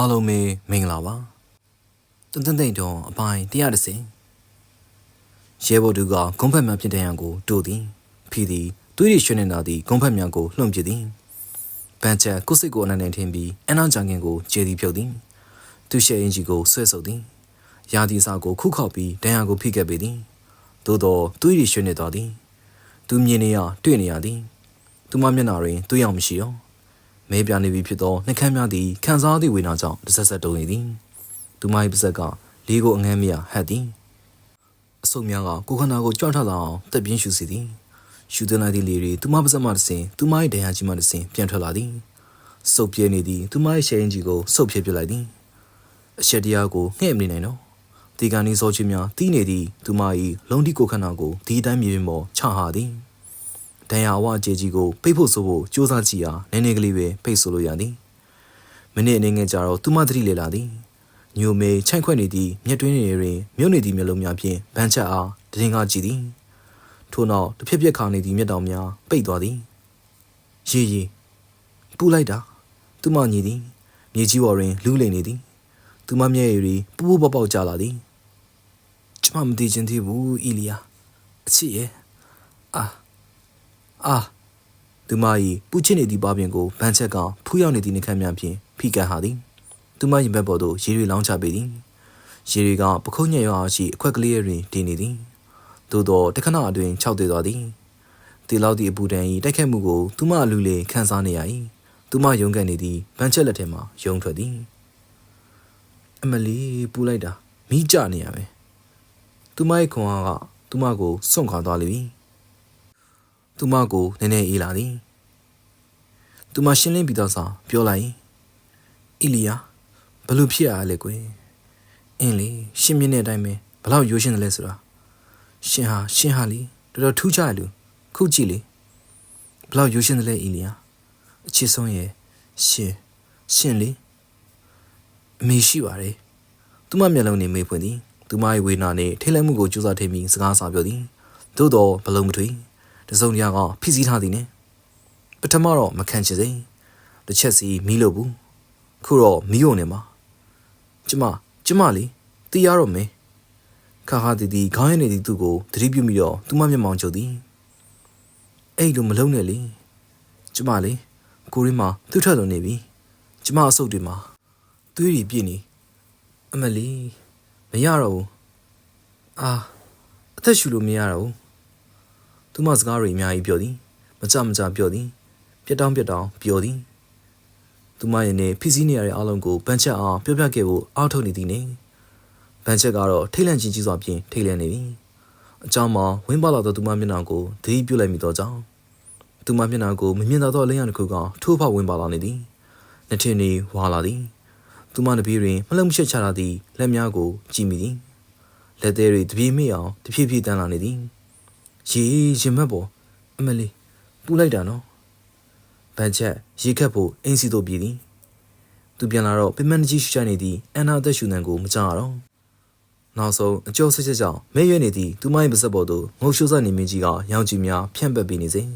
အားလုံးပဲမင်္ဂလာပါတန်တန်တိန်တုံအပိုင်း130ရဲဘော်သူကဂုံးဖက်များဖြစ်တဲ့ရန်ကိုတို့သည်ဖီသည်သွေးရရွှဲနေတာသည်ဂုံးဖက်များကိုလှုံ့ပစ်သည်ပန်းချက်ကိုစိတ်ကိုအနန္တထင်းပြီးအနောက်ကြံကင်ကိုကျေသည်ဖြုတ်သည်သူရှဲအင်ဂျီကိုဆွဲဆုပ်သည်ရာသီစာကိုခုခောက်ပြီးဒဏ်ရာကိုဖိခဲ့ပေသည်သို့သောသွေးရရွှဲနေတော်သည်သူမြင်နေရတွေ့နေရသည်သူမမျက်နှာတွင်သွေးရောင်မရှိတော့ မဲပြနေပြီဖြစ်သောနှကမ်းများသည်ခံစားသည့်ဝေဒနာကြောင့်တစ်ဆက်ဆက်တုံနေသည်သူမ၏ပါဇက်ကလေးကိုအငမ်းမရဟတ်သည်အဆုပ်များကကိုခန္ဓာကိုကြွထလာအောင်တက်ပြင်းရှူစီသည်ရှူသွင်းလိုက်သည့်လေတွေသူမပါဇက်မှတစ်စင်သူမ၏ဒဏ်ရာကြီးမှတစ်စင်ပြန်ထွက်လာသည်စုပ်ပြဲနေသည်သူမ၏ရှယ်ရင်ကြီးကိုစုပ်ပြဲပြလိုက်သည်အချက်တရားကိုငှဲ့မနေနိုင်တော့ဒီကနေ့စောချင်းများတီးနေသည်သူမ၏လုံဒီကိုခန္ဓာကိုဒီတိုင်းမြေပြင်ပေါ်ချဟာသည် ဒဏ်ရာအဝအကျေကြီးကိုပိတ်ဖို့ဆိုဖို့စူးစမ်းကြည့်အားနည်းနည်းကလေးပဲပိတ်ဆိုလို့ရသည်မိနစ်အနေငယ်ကြာတော့သူမသတိလေလာသည်ညိုမေခြိုက်ခွက်နေသည့်မြက်တွင်းတွေတွင်မြုပ်နေသည့်မျက်လုံးများဖြင့်ဗန်းချက်အားတရင်ကားကြည့်သည်ထို့နောက်တစ်ဖြက်ဖြက်ခါနေသည့်မျက်တောင်များပိတ်သွားသည်ရေရေပူလိုက်တာသူမညီသည်မြေကြီးပေါ်တွင်လူးလိမ်နေသည်သူမမျက်ရည်တွေပူပူပေါက်ပေါက်ကျလာသည်ကျမမသိချင်သေးဘူးအီလီယာအချစ်ရဲ့အာ အာသူမ၏ပူချစ်နေသည့်ပါပြင်ကိုဗန်းချက်ကဖူးရောက်နေသည့်နှခမ်းများဖြင့်ဖိကတ်ဟာသည်သူမရင်ဘက်ပေါ်သို့ရေတွေလောင်းချပေသည်ရေတွေကပခုံးညက်ရွာရှိအခွက်ကလေးတွင်တည်နေသည်သို့သောတခဏအတွင်းခြောက်သေးသွားသည်တီလောက်သည့်အပူဒဏ်၏တိုက်ခတ်မှုကိုသူမအလူလေးခံစားနေရ၏သူမယုံကန်နေသည့်ဗန်းချက်လက်ထဲမှယုံထွက်သည်အမလီပူလိုက်တာမိကြနေရပဲသူမရဲ့ခွန်အားကသူမကိုစွန့်ခွာသွားလိမ့်မည် သူမကိုနည်းနည်းအေးလာသည်သူမရှင်းလင်းပြီးတော့စာပြောလိုက်အီလီယာဘလို့ဖြစ်ရလဲကွယ်အင်းလေရှင်းမြင့်တဲ့အတိုင်းပဲဘလောက်ရိုးရှင်းတယ်လဲဆိုတာရှင်ဟာရှင်ဟာလီတော်တော်ထူးခြားလူခုကြည့်လေဘလောက်ရိုးရှင်းတယ်လဲအီလီယာအချစ်ဆုံးရဲ့ရှင်ရှင်လေအမေရှိပါတယ်သူမမျက်လုံးနဲ့မေးဖွင့်သည်သူမရဲ့ဝေနာနဲ့ထိတ်လန့်မှုကိုကြိုးစားထိမိစကားစာပြောသည်သို့တော့ဘလုံးမထွေ တစုံတရာကဖိစီးထားသည်နဲ့ပထမတော့မခံချင်စိတစ်ချက်စီမီးလို့ဘူးခုတော့မီးုံနေမှာကျမကျမလေတီးရတော့မင်းခါခါတီတီခေါင်းရနေသည်သူ့ကိုသတိပြုမိတော့သူမမျက်မှောင်ကျုပ်သည်အဲ့လိုမလုံးနဲ့လေကျမလေကိုရင်းမှာသူ့ထက်လုံးနေပြီကျမအဆုတ်တွေမှာသွေးတွေပြည့်နေအမလီမရတော့ဘူးအာအသက်ရှူလို့မရတော့ဘူး သူမစကားတွေအများကြီးပြောသည်မကြမကြပြောသည်ပြက်တောင်းပြက်တောင်းပြောသည်သူမရဲ့နေဖိစီးနေရတဲ့အလုံးကိုဗန်ချက်အောင်ပြောပြခဲ့ဖို့အောက်ထုတ်နေသည်နေဗန်ချက်ကတော့ထိတ်လန့်ချင်းကြီးစွာဖြင့်ထိတ်လန့်နေပြီအကြောင်းမှာဝင်းပါလာသောသူမမျက်နှာကိုသတိပြုလိုက်မိသောကြောင့်သူမမျက်နှာကိုမမြင်သာသောလင်းရတစ်ခုကထိုးဖောက်ဝင်ပါလာနေသည်နှစ်ထင်းနေဝါလာသည်သူမနှပြေးတွင်မလုံမချက်ချလာသည့်လက်များကိုကြည့်မိသည်လက်သေးတွေတပြေးမိအောင်တဖြည်းဖြည်းတန်းလာနေသည် ရေရင်မက်ပေါ်အမလီပူလိုက်တာနော်ဗန်ချက်ရေခတ်ဖို့အင်းစီတို့ပြည်သည်သူပြန်လာတော့ပင်မကြီးရှိချနေသည့်အန်နာအသက်ရှူနံကိုမကြရတော့နောက်ဆုံးအကျော်ဆက်ချက်ကြောင့်မဲရွက်နေသည့်သူမ၏ပါစက်ပေါ်သို့ငုံရှိုးဆက်နေမင်းကြီးကရောင်ကြီးများဖြန့်ပက်ပေးနေစဉ်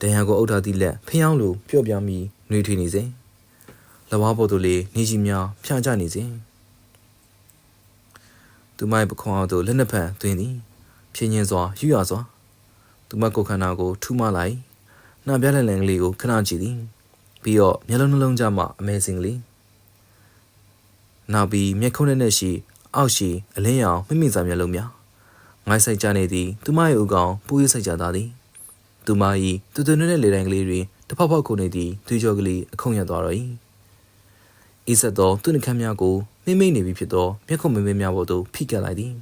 တန်ရန်ကိုအုပ်ထားသည့်လက်ဖျောင်းလိုပျော့ပြောင်းပြီးနှွေးထွေးနေစဉ်လက်ဝါးပေါ်သို့လေနေကြီးများဖြန့်ချနေစဉ်သူမ၏ပခွန်အောင်သို့လက်နှစ်ဖက်သွင်းသည် ဖြင်းချင်းစွာယူရစွာသူမကိုခန္ဓာကိုထူမလိုက်နှာပြလက်လန်ကလေးကိုခဏကြည့်သည်ပြီးတော့မျက်လုံးနှလုံးကြမှအမဲစင်ကလေးနောက်ပြီးမျက်ခုံးနဲ့နဲ့ရှိ အောက်ရှိအလင်းရောင်မိမိစာမျက်လုံးများငိုင်းဆိုင်ကြနေသည်သူမရဲ့ဥကောင်ပူရဆိုင်ကြသားသည်သူမ၏တူတူနဲ့လေတိုင်ကလေးတွင်တဖောက်ဖောက်ခုန်နေသည့်သွေးကြောကလေးအခုံရသွားတော့၏ဤဆက်သောသူနှခမ်းများကိုမိမိနေပြီဖြစ်သောမျက်ခုံးမင်းမင်းများပေါ်သို့ဖိကပ်လိုက်သည်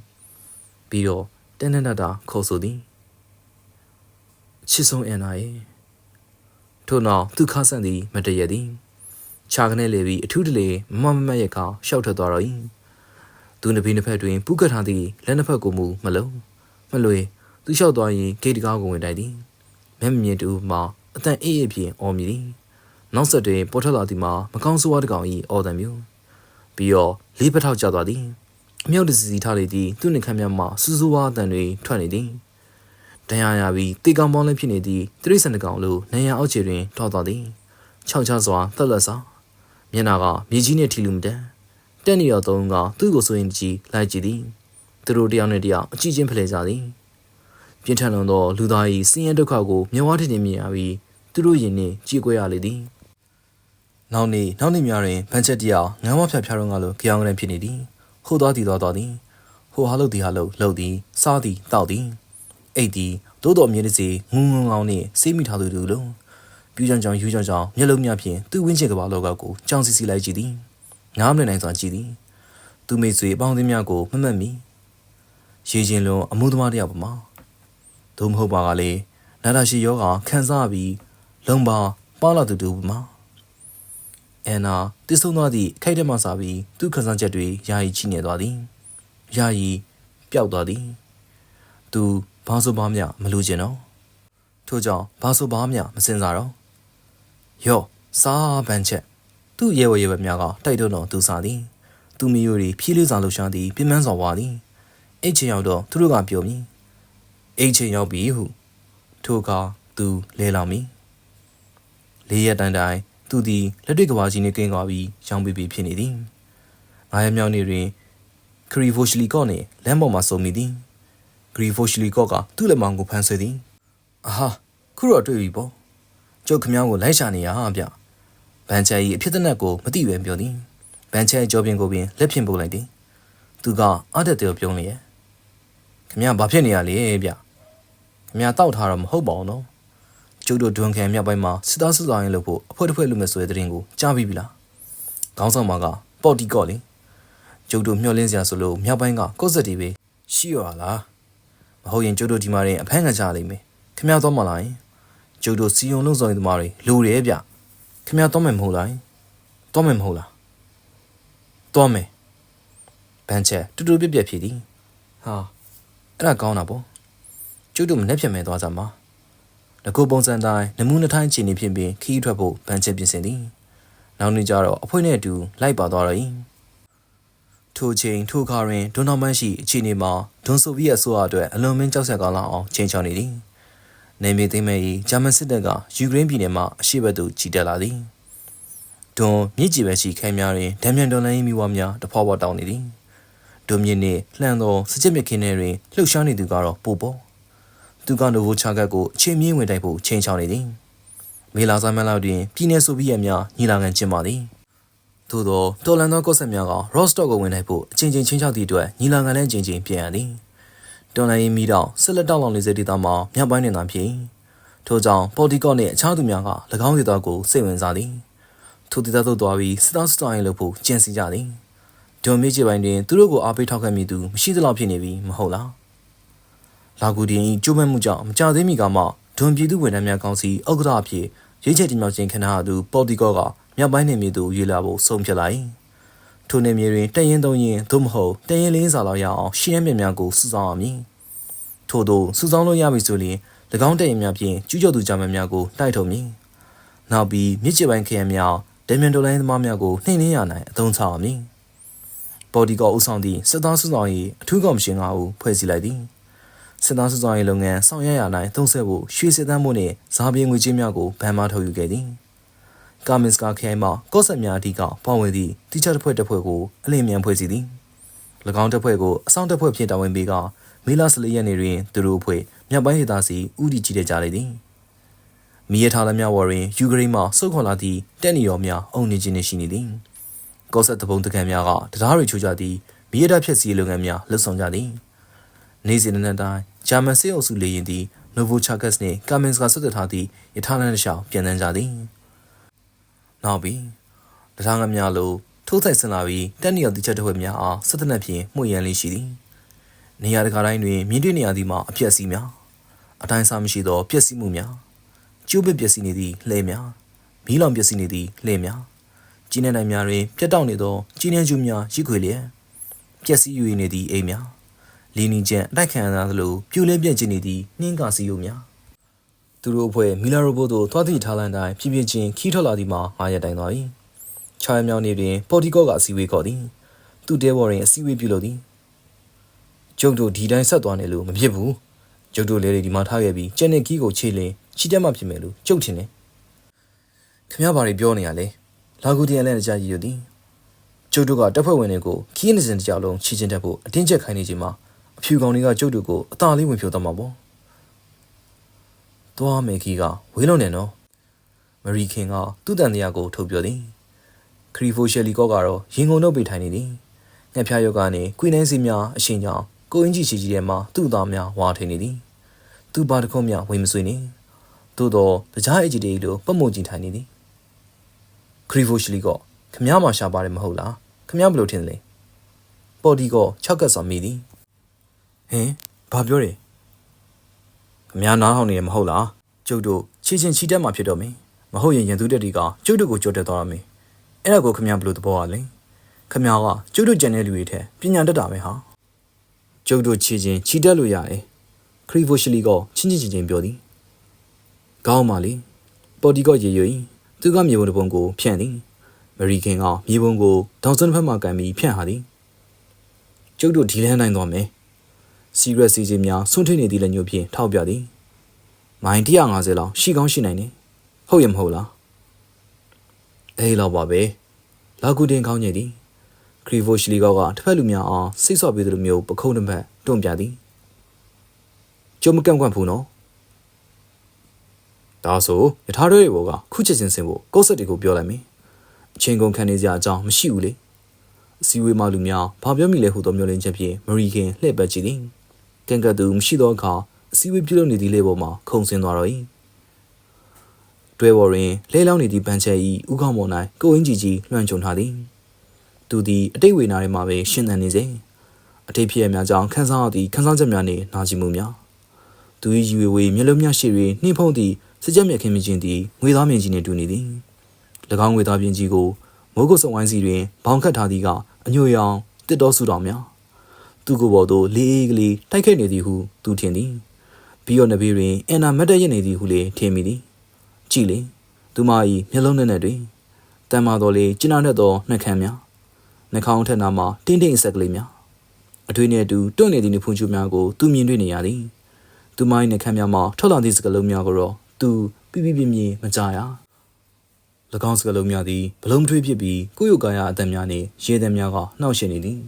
ပြီးတော့ တန်တန်တတာခေါ်ဆိုသည်ချစ်ဆုံးအန်နာရဲ့ထို့နောက်သူခါဆန့်သည်မတရသည်ခြာကနေလေပြီးအထူးတလေမမမတ်ရဲ့ကောင်ရှောက်ထွက်သွားတော့၏သူနှစ်ဖီးနှစ်ဖက်တွင်ပူကတ်ထားသည့်လက်နှစ်ဖက်ကိုမူမလုံးမလွေသူလျှောက်သွားရင်ဂိတ်တကားကိုဝင်တိုက်သည်မျက်မြင်တူမှအတန်အေးအေးဖြင့်အော်မြည်သည်နောက်ဆက်တွင်ပေါ်ထွက်လာသည်မှာမကောင်းဆိုးဝါးတကောင်၏အော်တံမျိုးပြီးတော့လေးပထောက်ကျသွားသည် အမြောက်တစီစီထားလေသည်သူ့နှခမ်းများမှစူးစူးဝါးအတန်တွေထွက်နေသည်တန်ရာရပြီးတေကောင်ပေါင်းလည်းဖြစ်နေသည့်တိရစ္ဆာန်တကောင်လိုနေရအောက်ခြေတွင်ထောက်သွားသည်ခြောက်ချစွာတက်လက်စွာမြမျက်နာကမြေကြီးနဲ့ထီလူမတန်တက်နေတော့သုံးကသူ့ကိုဆိုရင်ကြည့်လိုက်ကြည့်သည်သူတို့တယောက်နဲ့တယောက်အကြည့်ချင်းဖလှယ်ကြသည်ပြင်းထန်လွန်သောလူသား၏စင်ရဒုက္ခကိုမျက်ဝါးထင်ထင်မြင်ရပြီးသူတို့ရင်နှင့်ကြည်ကွဲရလေသည်နောက်နေ့နောက်နေ့များတွင်ဗန်ချက်တယောက်ငမ်းမဖြတ်ဖြားတော့ငါလိုကြောင်ကလေးဖြစ်နေသည် ဟိုသွားသည်သွားသွားသည်ဟိုဟာလုတ်သည်ဟာလုတ်လုတ်သည်စားသည်တောက်သည်အိတ်သည်သို့တော်မြင်စေငုံငုံကောင်းနှင့်စေးမိထားသူတို့လုံးပြူကြောင်ကြောင်ယူကြောင်ကြောင်မျက်လုံးများဖြင့်သူ့ဝင်းချက်ကဘာလောကကိုကြောင်စီစီလိုက်ကြည့်သည်နားမလည်နိုင်စွာကြည့်သည်သူမိတ်ဆွေအပေါင်းအသင်းများကိုမမှတ်မိရေချင်းလုံးအမှုသမားတယောက်ပါမှာသို့မဟုတ်ပါကလေနာတာရှိယောဂခံစားပြီးလုံပါပါလာသူတူပါမှာ အန်နာတည်ဆုံသွားသည့်ခိုက်တဲ့မှစားပြီးသူ့ခံစားချက်တွေယာယီချိနေသွားသည်ယာယီပျောက်သွားသည်သူဘာဆိုဘာမျှမလိုချင်တော့ထို့ကြောင့်ဘာဆိုဘာမျှမစင်စားတော့ယောစားပန်းချက်သူ့ရဲဝရဲဝဲများကတိုက်တွန်းတော်သူစားသည်သူမီယိုတွေဖြီးလေးစားလှူရှားသည်ပြင်းပန်းစွာဝါသည်အိတ်ချင်ရောက်တော့သူတို့ကပြောမည်အိတ်ချင်ရောက်ပြီဟုထိုအခါသူလဲလောင်မည်လေးရက်တိုင်တိုင် သူသည်လက်တွေ့ကဘာကြီးနှင့်ကင်းကွာပြီးရောင်းပြီးဖြစ်နေသည်ငါးရက်မြောက်နေ့တွင်ခရီဖိုရှလီကော့နှင့်လမ်းပေါ်မှစုံမိသည်ခရီဖိုရှလီကော့ကသူ့လက်မောင်ကိုဖမ်းဆွဲသည်အာဟာခုတော့တွေ့ပြီပေါ့ကျုပ်ခမောင်းကိုလိုက်ရှာနေရဗျဗန်ချာကြီးအဖြစ်တဲ့နက်ကိုမသိပဲပြောသည်ဗန်ချာရဲ့ကြောပြင်ကိုပင်လက်ဖြင့်ပုတ်လိုက်သည်သူကအားတက်တယ်ပြုံးလျက်ခမောင်းဘာဖြစ်နေရလဲဗျခမောင်းတောက်ထားတော့မဟုတ်ပါဘူးနော် ကျုပ်တို့ဒွန်ခံမြောက်ပိုင်းမှာစစ်သားစစ်သားရင်လို့ဖို့အဖွဲတစ်ဖွဲလူမဲ့ဆိုတဲ့တဲ့ရင်ကိုကြားပြီးပြီလားခေါင်းဆောင်မကပေါ့တီကော့လေကျုပ်တို့မျှော်လင့်စရာဆိုလို့မြောက်ပိုင်းကကိုယ်စက်တီပဲရှိရလားမဟုတ်ရင်ကျုပ်တို့ဒီမှာရင်အဖမ်းခံကြလိမ့်မယ်ခမောင်းတော့မလာရင်ကျုပ်တို့စီယုံလုံးဆောင်သမားတွေလိုတယ်ဗျခမောင်းတော့မယ်မဟုတ်လားတော့မယ်မဟုတ်လားတော့မယ်ဘန်ချက်တူတူပြက်ပြက်ဖြစ်သည်ဟာအဲ့ဒါကောင်းတာပေါ့ကျုပ်တို့မနှက်ဖြစ်မယ်သွားကြမှာ ငကိုပုံစံတိုင်းနမှုနှစ်ထိုင်းချီနေဖြစ်ပြီးခီးထွက်ဖို့ဗန်ချက်ပြင်ဆင်သည်နောက်နေ့ကျတော့အဖွဲနဲ့အတူလိုက်ပါသွားတော့၏ထိုချိန်ထိုခါတွင်ဒွန်တော်မန်းရှိအခြေအနေမှာဒွန်ဆိုဗီယက်အစိုးရအတွက်အလွန်မင်းကြောက်ဆက်ကောင်းလောက်အောင်ချိန်ချောင်းနေသည်နေမီသိမ်းမဲ့၏ဂျာမန်စစ်တပ်ကယူကရိန်းပြည်နယ်မှအရှေ့ဘက်သို့ကြီးတက်လာသည်ဒွန်မြစ်ကြီးပဲရှိခိုင်များတွင်ဒံမြန်တော်လိုင်းမိဝါများတဖွာဖွာတောင်းနေသည်ဒွန်မြစ်နှင့်လှမ်းသောစစ်စစ်မြစ်ခင်းထဲတွင်လှုပ်ရှားနေသူကတော့ပိုပေါ် သူကနိုဗိုချာကတ်ကိုအချိန်မြင့်ဝင်တိုက်ဖို့ချိန်ချောင်းနေသည်မေလာဆိုင်မန်လောက်တွင်ပြည်내ဆိုဗီယက်များညီလာခံကျင်းပသည်သို့သောတော်လန်သောကော့ဆက်များကရော့စတော့ကိုဝင်နိုင်ဖို့အချိန်ချင်းချင်းချောက်သည့်အတွက်ညီလာခံလည်းအချိန်ချင်းပြန်ရသည်တော်လိုင်းမီတောင်ဆက်လက်တောက်လောင်နေစေဒေသမှာမြောက်ပိုင်းနေသာဖြစ်ထို့ကြောင့်ပေါ်တီကော့နှင့်အခြားသူများက၎င်းဒေသကိုစိတ်ဝင်စားသည်ထိုဒေသသို့သွားပြီးစတောင်းစတိုင်းလုပ်ဖို့ကြံစီကြသည်ဒွန်မေးချပိုင်းတွင်သူတို့ကိုအားပေးထောက်ခံမိသူမရှိသလောက်ဖြစ်နေပြီမဟုတ်လား လာကူဒီရင်ကျိုးမဲ့မှုကြောင့်မကြသေးမီကမှဒွန်ပြည်သူဝန်ထမ်းများကောင်းစီဥက္ကဋ္ဌအဖြစ်ရွေးချယ်တင်မြှောက်ခြင်းခဏသူပေါ်တီကော့ကမြောက်ပိုင်းနေမြေသို့ရွေးလာဖို့ဆုံးဖြတ်လိုက်ထိုနေမြေတွင်တရင်သုံးရင်သို့မဟုတ်တရင်လေးစာလောက်ရအောင်ရှင်းရမြများကိုစုဆောင်းရမည်ထို့သောစုဆောင်းလို့ရပြီဆိုရင်၎င်းတရင်များဖြင့်ကျူးကျော်သူဂျာမန်များကိုတိုက်ထုတ်မည်နောက်ပြီးမြစ်ချပိုင်းခရံများဒမန်ဒိုလိုင်းသမားများကိုနှိမ်နင်းရနိုင်အသုံးချရမည်ပေါ်ဒီကောအုပ်ဆောင်သည့်စစ်သားစုဆောင်၏အထူးကော်မရှင်ကဦးဖွဲ့စည်းလိုက်သည် စစ်သားစုဆောင်ရေးလုပ်ငန်းဆောင်ရွက်ရနိုင်သုံးဆက်ဖို့ရွှေစစ်တမ်းမှုနှင့်ဇာပြေငွေကြေးများကိုဗန်မာထုတ်ယူခဲ့သည်ကာမင်စကာခရိုင်မှကော့ဆက်များအဓိကပါဝင်သည့်တိကျတစ်ဖွဲ့တစ်ဖွဲ့ကိုအလင်းမြန်ဖွဲ့စည်းသည်၎င်းတစ်ဖွဲ့ကိုအဆောင်တစ်ဖွဲ့ဖြင့်တာဝန်ပေးကမေလ14ရက်နေ့တွင်သူတို့အဖွဲ့မြောက်ပိုင်းဒေသစီဥတီကြီးတဲ့ကြလေသည်မီးရထားလက်များဝတွင်ယူကရိန်းမှစုခွန်လာသည့်တက်နီရောများအုံနေခြင်းနှင့်ရှိနေသည်ကော့ဆက်တပုံတကံများကတရားတွေချိုးကြသည်မီးရထားဖြက်စီးလုပ်ငန်းများလှုပ်ဆောင်ကြသည် နေ့စဉ်နေ့တိုင်းဂျာမန်စစ်အုပ်စုလေရင်သည်နိုဗိုချာကတ်စ်နှင့်ကာမင်စကာဆွတ်သက်ထားသည့်ရထားလမ်းတစ်လျှောက်ပြန်တန်းကြသည်နောက်ပြီးတရားငါများလိုထိုးဆိုင်ဆင်လာပြီးတက်နီရောတိချက်တစ်ဝက်များအားစစ်တပ်နှင့်ဖြင့်မှုရန်လေးရှိသည်နေရာတကာတိုင်းတွင်မြင်းတွေ့နေရသည်မှာအပြက်စီးများအတိုင်းစားမရှိသောပျက်စီးမှုများကျိုးပစ်ပျက်စီးနေသည့်လှဲများမီးလောင်ပျက်စီးနေသည့်လှဲများကြီးနေနိုင်များတွင်ပြတ်တောက်နေသောကြီးနေကျူးများရိခွေလျက်ပျက်စီး၍နေသည့်အိမ်များ လီနီကျန်အတိုက်ခံရသလိုပြိုလဲပြက်ကျင်နေသည့်နှင်းကာစီယိုများသူတို့အဖွဲ့မီလာရိုဘိုသို့သွားသည့်ထားလန်တိုင်းဖြည်းဖြည်းချင်းခီးထွက်လာသည်မှာငားရက်တိုင်သွား၏ချားမြောင်နေတွင်ပေါ်တီကော့ကအစည်းအဝေးခေါ်သည်သူတဲဘော်ရင်အစည်းအဝေးပြုလုပ်သည်ကျုပ်တို့ဒီတိုင်းဆက်သွားနေလို့မဖြစ်ဘူးကျုပ်တို့လေဒီမှာထားခဲ့ပြီးကျန်တဲ့ကီးကိုခြေလင်းချီတက်မှဖြစ်မယ်လို့ကျုပ်ထင်တယ်ခမရဘာတွေပြောနေရလဲလာကူတရန်လည်းကြားရည်ရသည်ကျုပ်တို့ကတပ်ဖွဲ့ဝင်တွေကိုခီးနေစဉ်တကြောင်လုံးချီချင်းတက်ဖို့အတင်းကျပ်ခိုင်းနေချိန်မှာ အဖြူကောင်တွေကကျုပ်တို့ကိုအသာလေးဝင်ဖြိုသွားမှာပေါ့သွားမယ်ခီးကဝေးလုံးနေနော်မရီခင်ကသူ့တန်တရားကိုထုတ်ပြောသည်ခရီဖိုရှယ်လီကောကတော့ရင်ကုန်နှုတ်ပိတ်ထိုင်နေသည်ငှက်ဖျားယောက်ကနေကွေနှင်းစီများအရှင်ကြောင့်ကိုအင်းကြီးချီကြီးထဲမှာသူ့သားများဝါထိန်နေသည်သူဘာတခုမှဝင်မဆွေနေသို့တော့တခြားအကြီးတေးလိုပတ်မုံကြည့်ထိုင်နေသည်ခရီဖိုရှယ်လီကောခမည်းမရှာပါတယ်မဟုတ်လားခမည်းဘယ်လိုထင်လဲပေါ်ဒီကော၆ကတ်စွာမိသည် ဟင်ဘာပြောတယ်ခမည်းနားဟောင်းနေရမဟုတ်လားကျုပ်တို့ချီချင်းချီတက်မှာဖြစ်တော့မင်းမဟုတ်ရင်ရန်သူတက်တီကကျုပ်တို့ကိုကြောတက်သွားရမယ်အဲ့ဒါကိုခမည်းဘယ်လိုသဘောရလဲခမည်းကကျုပ်တို့ကြံတဲ့လူတွေထက်ပညာတတ်တာပဲဟာကျုပ်တို့ချီချင်းချီတက်လို့ရတယ်ခရီဖိုရှလီကချင်းချင်းချင်းချင်းပြောသည်ကောင်းပါလေပေါ်ဒီကရေရွင်သူကမြေပုံတစ်ပုံကိုဖြန့်သည်အမေရိကန်ကမြေပုံကိုဒေါင်ဆန်ဘက်မှကန်ပြီးဖြန့်ဟာသည်ကျုပ်တို့ဒီလန်းနိုင်သွားမယ် စီရက်စီချင်းများဆွန့်ထွေးနေသည့်လည်းညို့ဖြင့်ထောက်ပြသည်မိုင်150လောက်ရှိကောင်းရှိနိုင်တယ်ဟုတ်ရမဟုတ်လားအေးလောက်ပါပဲလာကူတင်ကောင်းညည်သည်ခရီဗိုရှလီကောကတစ်ဖက်လူများအောင်စိတ်ဆော့ပေးသလိုမျိုးပခုံးတစ်ဖက်တွန့်ပြသည်ကျုံမကန့်ကွက်ဘူးနော်ဒါဆိုယထာတွေဘောကခုချက်ချင်းစင်ဖို့ကော့ဆက်တွေကိုပြောလိုက်မယ်အချင်းကုန်ခံနေစရာအကြောင်းမရှိဘူးလေအစည်းအဝေးမှလူများဘာပြောမိလဲဟုသောမျိုးလင်းချက်ဖြင့်မရီခင်လှည့်ပတ်ကြည့်သည် ကန့်ကတ်သူမရှိသောအခါအစည်းအဝေးပြုလုပ်နေသည့်လေပေါ်မှာခုန်ဆင်းသွားတော့၏တွဲပေါ်တွင်လဲလောင်းနေသည့်ဗန်ချဲ၏ဥခေါင်းပေါ်၌ကိုအင်းကြီးကြီးလွှမ်းခြုံထားသည်သူသည်အတိတ်ဝေနာထဲမှာပဲရှင်းသန်နေစေအတိတ်ဖြစ်ရများကြောင့်ခန်းစားရသည့်ခန်းစားချက်များနှင့်နာကျင်မှုများသူ၏ရည်ဝေဝေမျက်လုံးများရှိ၍နှိမ့်ဖုံးသည့်စကြက်မြက်ခင်းမြခြင်းသည်ငွေသားမြင့်ကြီးနှင့်တူနေသည်၎င်းငွေသားပြင်ကြီးကိုမိုးကုတ်စုံဝိုင်းစီတွင်ဘောင်ခတ်ထားသည်ကအညွှရောင်တစ်တော်ဆူတော်များ သူ့ကိုယ်ပေါ်သို့လေးအေးကလေးတိုက်ခိုက်နေသည်ဟုသူထင်သည်ပြီးတော့နဘေးတွင်အန်နာမတ်တက်ရနေသည်ဟုလည်းထင်မိသည်ကြည်လေသူမ၏မျက်လုံးနဲ့နဲ့တွင်တန်မာတော်လေးကျဉ်းနှံ့သောနှက်ခမ်းများနှာခေါင်းထက်နာမှာတင်းတင်းအဆက်ကလေးများအထွေးနှင့်အတူတွန့်နေသည့်နှဖူးချူများကိုသူမြင်တွေ့နေရသည်သူမ၏နှက်ခမ်းများမှာထွက်လာသည့်စကလုံးများကိုတော့သူပြပြပြပြမကြရ၎င်းစကလုံးများသည်ဘလုံးထွေးဖြစ်ပြီးကိုယ့်ရုပ်ကာယအသက်များနှင့်ရေသည်များကနှောက်ယှက်နေသည်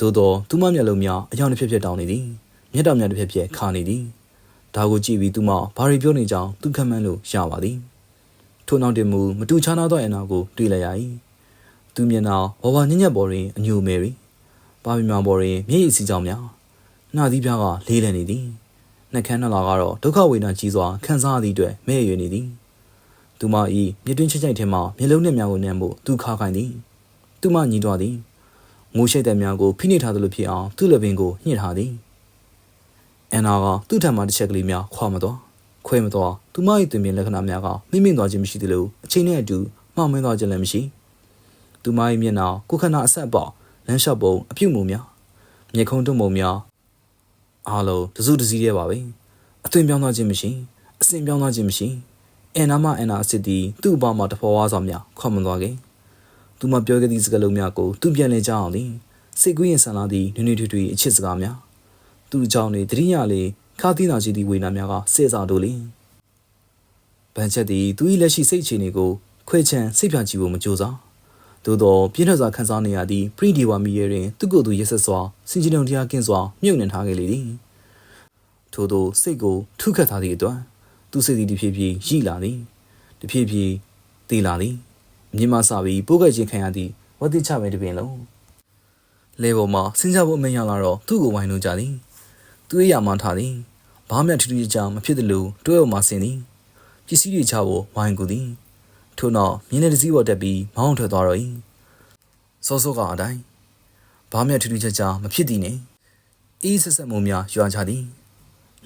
သို့သောသူမမျက်လုံးများအယောင်တစ်ဖြစ်ဖြစ်တောင်းနေသည်မျက်တောင်များတစ်ဖြစ်ဖြစ်ခါနေသည်ဒါကိုကြည့်ပြီးသူမဘာတွေပြောနေကြောင်းသူခံမှန်းလို့ရပါသည်ထို့နောက်တင်မူမတူချာနာသောအနာကိုတွေ့လိုက်ရ၏သူမျက်နှာဘဝညံ့ညက်ပေါ်တွင်အညိုမဲရီပါမီမာပေါ်တွင်မျက်ရည်စီးကြောင်များနှာသီးပြားကလေးလည်နေသည်နှက်ခမ်းနှလာကတော့ဒုက္ခဝေဒနာကြီးစွာခံစားရသည့်အတွက်မဲ့ရွေနေသည်သူမ၏မြစ်တွင်းချိတ်ချိတ်ထဲမှမျက်လုံးနဲ့များကိုနမ်းဖို့သူခါခိုင်းသည်သူမညီတော်သည် ငိုရှိတ်တဲ့များကိုဖိနှိပ်ထားသလိုဖြစ်အောင်သူ့လက်ပင်ကိုညှစ်ထားသည်အန်နာကသူ့ထံမှတစ်ချက်ကလေးများခွာမသွားခွဲမသွားသူမ၏တွင်ပြင်လက္ခဏာများကမိမိသွားခြင်းမရှိသလိုအချိန်နဲ့အတူမှောင်မင်းသွားခြင်းလည်းမရှိသူမ၏မျက်နှာကိုခန္ဓာအဆက်ပေါလမ်းလျှောက်ပုံအပြုတ်မှုများမျက်ခုံးတွုံပုံများအားလုံးတစုတစည်းရဲပါပဲအသွင်ပြောင်းသွားခြင်းမရှိအစဉ်ပြောင်းသွားခြင်းမရှိအန်နာမအန်နာအစ်စ်တီသူ့အပေါ်မှာတဖော်ဝါးစွာများခွန်မသွားခင် သူမပြောခဲ့သည့်စကားလုံးများကိုသူပြန်လည်ကြားအောင်သည်စိတ်ကူးရင်ဆန်လာသည့်နွေ့နွေ့ထွေထွေအချစ်စကားများသူ့အကြောင်းနေတတိယလေးခါသီးနာရှိသည့်ဝေနာများကစေစာတို့လေဗန်ချက်သည်သူ၏လက်ရှိစိတ်အခြေအနေကိုခွဲချမ်းစိတ်ဖြာကြည့်ဖို့မကြိုးစားသို့သောပြင်းထန်စွာခံစားနေရသည့်ပရိဒီဝါမီရဲတွင်သူ့ကိုယ်သူရက်ဆက်စွာစင်ကြင်ုံတရားကင်းစွာမြုပ်နှံထားခဲ့လေသည်ထို့သောစိတ်ကိုထုခတ်ထားသည့်အတွက်သူစိတ်သည်တဖြည်းဖြည်းရိလာသည်တဖြည်းဖြည်းတည်လာသည် မြင်မဆပြီးပိုးကဲ့ခြင်းခံရသည့်ဝတ်တိချပဲတပင်လုံးလေပေါ်မှာစင်ကြဖို့အမရလာတော့သူ့ကိုဝိုင်းလို့ကြသည်သူ့ရရမှထားသည်ဘာမှထူးထူးခြားမဖြစ်သလိုတွဲအောင်မှဆင်းသည်ပစ္စည်းတွေချဖို့ဝိုင်းကူသည်ထို့နောက်မြင်းတဲ့တစည်းပေါ်တက်ပြီးမောင်းထွက်သွားတော့၏စောစောကအတိုင်းဘာမှထူးထူးခြားခြားမဖြစ်သည်နှင့်အေးဆက်ဆက်မှုများရွာချသည်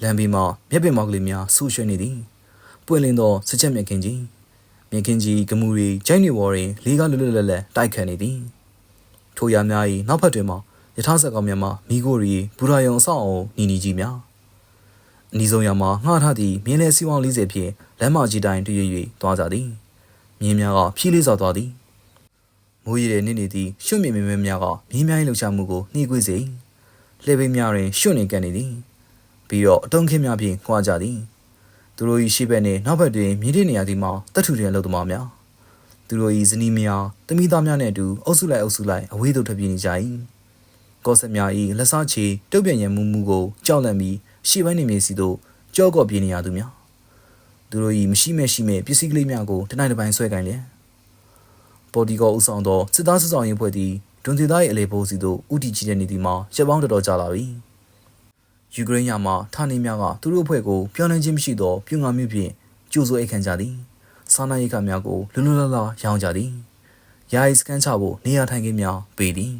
လမ်းဘေးမှာမျက်ပင်မောက်ကလေးများဆူရွှဲနေသည်ပွင့်လင်းသောစချက်မြက်ခင်ကြီး မြက်ခင်ကြီးကမှုရီကျိုင်းနေဝေါ်တွင်လေးကားလွတ်လွတ်လပ်လပ်တိုက်ခတ်နေသည်ထိုရများ၏နောက်ဖက်တွင်မှယထာဆက်ကောင်များမှမိကိုရီဘူရာယုံအဆောက်အုံနီနီကြီးများအနီးဆုံးရမှာငှားထားသည့်မြင်းလဲစီဝောင်း40ဖြင့်လမ်းမကြီးတိုင်းတွေ့၍သွားကြသည်မြင်းများကဖြီးလေးစွာသွားသည်မိုးရည်တဲ့နေ့နေသည့်ရွှွမြင့်မြင်းများကမြင်းများ၏လှုပ်ရှားမှုကိုနှီးကွေးစေလှေပိများတွင်ရွှွနေကန်နေသည်ပြီးတော့အတုံးခင်းများဖြင့်ခွာကြသည် သူတို့၏ရှေ့ဘက်နှင့်နောက်ဘက်တွင်မြင်းတဲ့နေရာသည်မှာတတ်ထူတဲ့လုံသမားများသူတို့၏ဇနီးများတမိသားများနှင့်အတူအုပ်စုလိုက်အုပ်စုလိုက်အဝေးသို့ထွက်ပြေးနေကြ၏ကော့ဆက်များ၏လက်စားချေတုတ်ပြန်ရန်မှုမှုကိုကြောက်လန့်ပြီးရှေ့ပိုင်းနေမြေစီသို့ကြောကော့ပြေးနေရသူများသူတို့၏မရှိမဲ့ရှိမဲ့ပစ္စည်းကလေးများကိုတနိုင်တစ်ပိုင်းဆွဲကင်လျက်ပေါ်ဒီကောဦးဆောင်သောစစ်သားစုဆောင်ရေးဖွဲ့သည်ဒွန်စီသား၏အလေပိုးစီသို့ဥတီချီတဲ့နေသည်မှာရပ်ပေါင်းတော်တော်ကြာလာပြီ ယူကရိန်းရမှဌာနေများကသူတို့အဖွဲ့ကိုပြောင်းလဲခြင်းမရှိသောပြုငါမျိုးဖြင့်ကြိုးစိုးအိတ်ခံကြသည်စားနပ်ရိက္ခာများကိုလွတ်လွတ်လပ်လပ်ရောင်းကြသည်ယာယီစကန်ချဖို့နေရာထိုင်ခင်းများပေးသည်